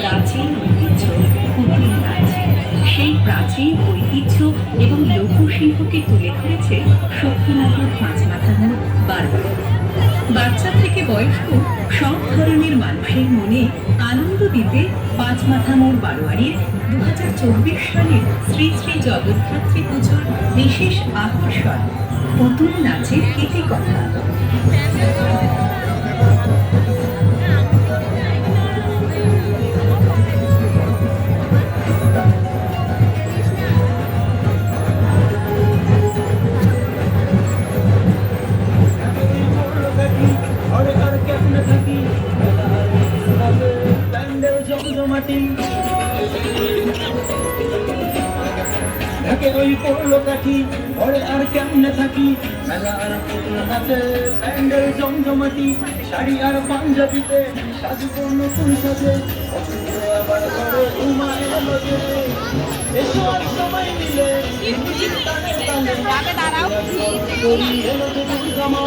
প্রাচীন ঐতিহ্য, কুটির নাচ সেই প্রাচীন ঐতিহ্য এবং লোকশিল্পকে তুলে ধরেছে শক্তিনগর পাঁচমাথার বারবার। বাচ্চা থেকে বয়স্ক সব ধরনের মানুষের মনে আনন্দ দিতে পাঁচ মাথা মোড় বারোয়ারির দু হাজার চব্বিশ সালের শ্রী শ্রী জগদ্ধাত্রী পুজোর বিশেষ আকর্ষণ পুতুল নাচের কথা ঢাকে ওই পড়ল কাঠি ঘরে আর কেমনে থাকি? মেলা আর পুতুল নাচে প্যান্ডেল জমজমাটি শাড়ি আর পাঞ্জাবিতে সাজে। আবার উমা এলো এসো আর সবাই মিলে তালে তালে করি এলো দুর্গা মা